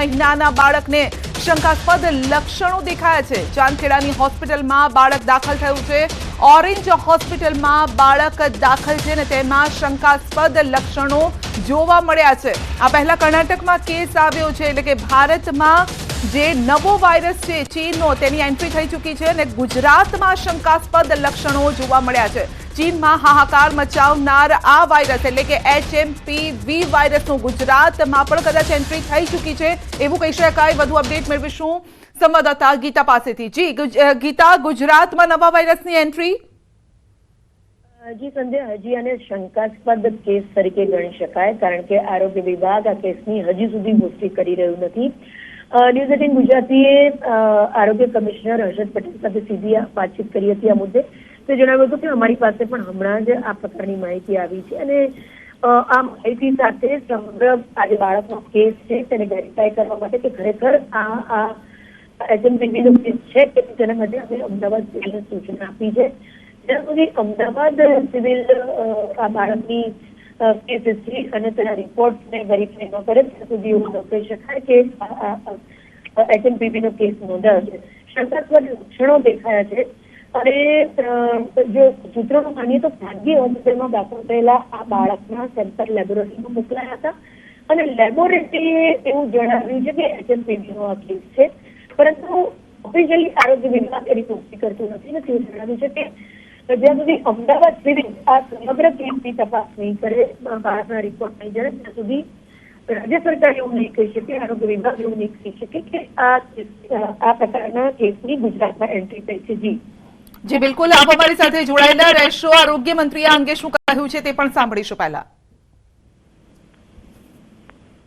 મહિનાના બાળકને શંકાસ્પદ લક્ષણો દેખાયા છે. ચાંદખેડાની હોસ્પિટલમાં બાળક દાખલ થયું છે. ઓરેન્જ હોસ્પિટલમાં બાળક દાખલ છે અને તેમાં શંકાસ્પદ લક્ષણો જોવા મળ્યા છે. આ પહેલા કર્ણાટકમાં કેસ આવ્યો છે એટલે કે ભારતમાં જે નવો વાયરસ છે, ચીનનો, તેની એન્ટ્રી થઈ ચૂકી છે અને ગુજરાતમાં શંકાસ્પદ લક્ષણો જોવા મળ્યા છે. ચીનમાં હાહાકાર મચાવનાર આ વાયરસ એટલે કે એચએમપીવી વાયરસનું ગુજરાતમાં પણ કદાચ એન્ટ્રી થઈ ચૂકી છે. એવું કહી શકાય. વધુ અપડેટ મેળવીશું સંવાદદાતા ગીતા પાસેથી. જી ગીતા, ગુજરાતમાં નવા વાયરસની એન્ટ્રી હજી સંધ્યા હજી અને શંકાસ્પદ કેસ તરીકે ગણી શકાય, કારણ કે આરોગ્ય વિભાગ આ કેસની હજી સુધી પુષ્ટિ કરી રહ્યું નથી. ન્યૂઝ એટીન ગુજરાતીએ આરોગ્ય કમિશનર હર્ષદ પટેલ સાથે સીધી વાતચીત કરી હતી આ મુદ્દે. તે જણાવ્યું હતું કે અમારી પાસે પણ હમણાં જ આ પ્રકારની માહિતી આવી છે અને આ માહિતી સાથે સમગ્ર આજે બાળકનો કેસ છે તેને વેરીફાઈ કરવા માટે કે ખરેખર આ આ એચએમપીવી કેસ છે કે તેના માટે અમે અમદાવાદ સિવિલને સૂચના આપી છે. જ્યાં સુધી અમદાવાદ સિવિલ આ બાળકની કેસ હિસ્ટ્રી અને તેના રિપોર્ટને વેરીફાઈ ન કરે, ત્યાં સુધી એવું કહી શકાય કે એચએમપીવી નો કેસ નોંધાયો છે. શંકાસ્પદ લક્ષણો દેખાયા છે. અને જો સૂત્રોનું માનીએ તો ખાનગી હોસ્પિટલમાં દાખલ થયેલા આ બાળકના સેમ્પલ લેબોરેટરીમાં મોકલાયા હતા. અને લેબોરેટરીએ એવું જણાવ્યું છે કે એચએમપીવી નો આ કેસ છે. પરંતુ ઓફિશિયલી આરોગ્ય વિભાગ એની પુષ્ટિ કરતું નથી ને તેવું જણાવ્યું છે કે જ્યાં સુધી અમદાવાદ સિવિલ આ સમગ્ર કેસની તપાસ નહીં કરે, બાળકના રિપોર્ટ નહીં જાય ત્યાં સુધી રાજ્ય સરકાર એવું નહીં કહી શકે આરોગ્ય વિભાગ એવું નહીં કહી શકે કે આ આ પ્રકારના કેસની ગુજરાતમાં એન્ટ્રી થઈ છે જી જી બિલકુલ. આપ અમારી સાથે જોડાયેલા રહેશો. આરોગ્ય મંત્રીએ આ અંગે શું કહ્યું છે તે પણ સાંભળીશું પહેલા.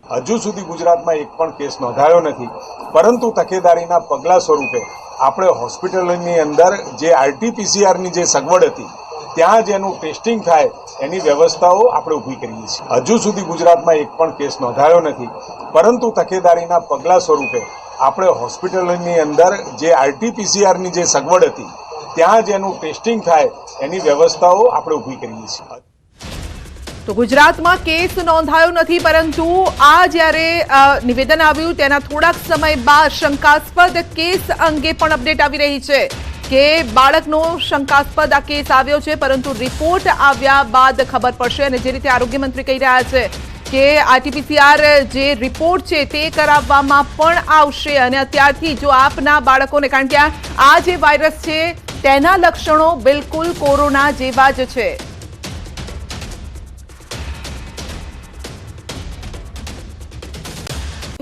હજુ સુધી ગુજરાતમાં એક પણ કેસ નોંધાયો નથી. પરંતુ તકેદારીના પગલા સ્વરૂપે આપણે હોસ્પિટલની અંદર જે આરટીપીસીઆરની જે સગવડ હતી ત્યાં જ એનું ટેસ્ટિંગ થાય, એની વ્યવસ્થાઓ આપણે ઊભી કરીએ છીએ. હજુ સુધી ગુજરાતમાં એક પણ કેસ નોંધાયો નથી, પરંતુ તકેદારીના પગલાં સ્વરૂપે આપણે હોસ્પિટલની અંદર જે આરટીપીસીઆરની જે સગવડ હતી, ત્યાં જ એનું ટેસ્ટિંગ થાય, એની વ્યવસ્થાઓ આપણે ઊભી કરીએ છીએ. તો ગુજરાતમાં કેસ નોંધાયો નથી, પરંતુ આ જ્યારે નિવેદન આવ્યું, તેના થોડાક સમય બાદ શંકાસ્પદ કેસ અંગે પણ અપડેટ આવી રહી છે. કે બાળકનો શંકાસ્પદ આ કેસ આવ્યો છે, પરંતુ રિપોર્ટ આવ્યા બાદ ખબર પડશે અને જે રીતે આરોગ્યમંત્રી કહી રહ્યા છે કે આરટીપીસીઆર જે રિપોર્ટ છે તે કરાવવામાં પણ આવશે અને અત્યારથી જો આપના બાળકોને, કારણ કે આ- જે વાયરસ છે, તેના લક્ષણો બિલકુલ કોરોના જેવા જ છે.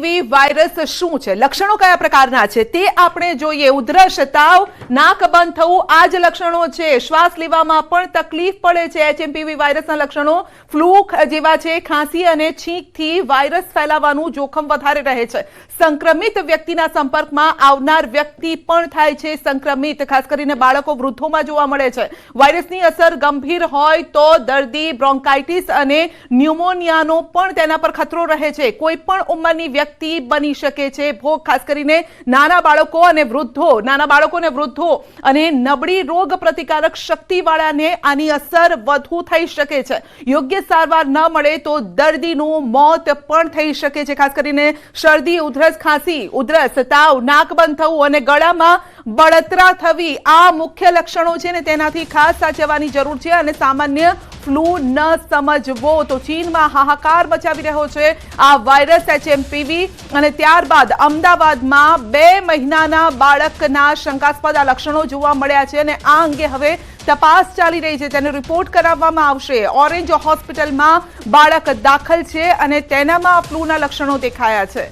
એવી વાયરસ શું છે? લક્ષણો કયા પ્રકારના છે? તે આપણે જોઈએ. ઉધરસ, તાવ, નાક બંધ થવું, આ જ લક્ષણો છે. શ્વાસ લેવામાં પણ તકલીફ પડે છે. એચએમપીવી વાયરસના લક્ષણો ફ્લૂ જેવા છે. ખાંસી અને છીંકથી વાયરસ ફેલાવાનું જોખમ વધારે રહે છે. સંક્રમિત વ્યક્તિના સંપર્કમાં આવનાર વ્યક્તિ પણ થાય છે સંક્રમિત. ખાસ કરીને બાળકો વૃદ્ધોમાં જોવા મળે છે. વાયરસની અસર ગંભીર હોય તો દર્દી બ્રોન્કાઇટિસ અને ન્યુમોનિયાનો પણ તેના પર ખતરો રહે છે. કોઈ પણ ઉંમરની વ્યક્તિ બની શકે છે. ભોગ ખાસ કરીને નાના બાળકો અને વૃદ્ધો. નાના બાળકો અને વૃદ્ધો અને નબળી રોગ પ્રતિકારક શક્તિવાળાને આની અસર વધુ થઈ શકે છે. યોગ્ય સારવાર ન મળે તો દર્દીનું મોત પણ થઈ શકે છે. ખાસ કરીને શરદી, ઉધરસ, ખાંસી, ઉધરસ, તાવ, નાક બંધ થવું અને ગળામાં બળતરા થવી આ મુખ્ય લક્ષણો છે ને તેનાથી ખાસ સાચવવાની જરૂર છે અને સામાન્ય ફ્લૂ ન સમજવો તો ચીનમાં હાહાકાર મચાવી રહ્યો છે. આ વાયરસ એચએમપીવી અને ત્યારબાદ અમદાવાદમાં બે મહિનાના બાળકના શંકાસ્પદ લક્ષણો જોવા મળ્યા છે અને આ અંગે હવે તપાસ ચાલી રહી છે. તેનો રિપોર્ટ કરાવવામાં આવશે. ઓરેન્જ હોસ્પિટલમાં બાળક દાખલ છે અને તેનામાં ફ્લૂના લક્ષણો દેખાયા છે.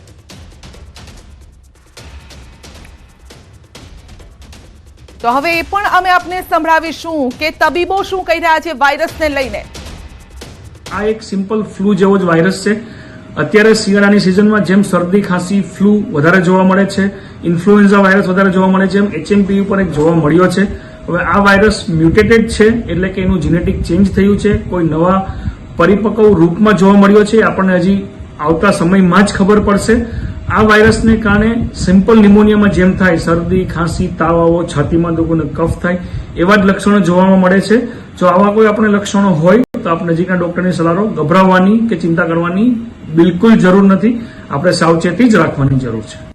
તો હવે એ પણ અમે આપને સંભળાવીશું કે તબીબો શું કહી રહ્યા છે વાયરસને લઈને. આ એક સિમ્પલ ફ્લૂ જેવો જ વાયરસ છે. અત્યારે શિયાળાની સિઝનમાં જેમ શરદી, ખાંસી, ફ્લૂ વધારે જોવા મળે છે, ઇન્ફ્લુએન્ઝા વાયરસ વધારે જોવા મળે છે, એમ એચએમપી ઉપર એક જોવા મળ્યો છે. હવે આ વાયરસ મ્યુટેટેડ છે, એટલે કે એનું જીનેટિક ચેન્જ થયું છે. કોઈ નવા પરિપક્વ રૂપમાં જોવા મળ્યો છે. આપણને હજી આવતા સમયમાં જ ખબર પડશે. આ વાયરસને કારણે સિમ્પલ નિમોનિયામાં જેમ થાય, શરદી, ખાંસી તાવ આવો છાતીમાં દુખો કફ થાય, એવા જ લક્ષણો જોવામાં મળે છે. જો આવા કોઈ આપણે લક્ષણો હોય, તો આપણે નજીકના ડોક્ટરની સલાહ ગભરાવવાની કે ચિંતા કરવાની બિલકુલ જરૂર નથી. આપણે સાવચેતી જ રાખવાની જરૂર છે.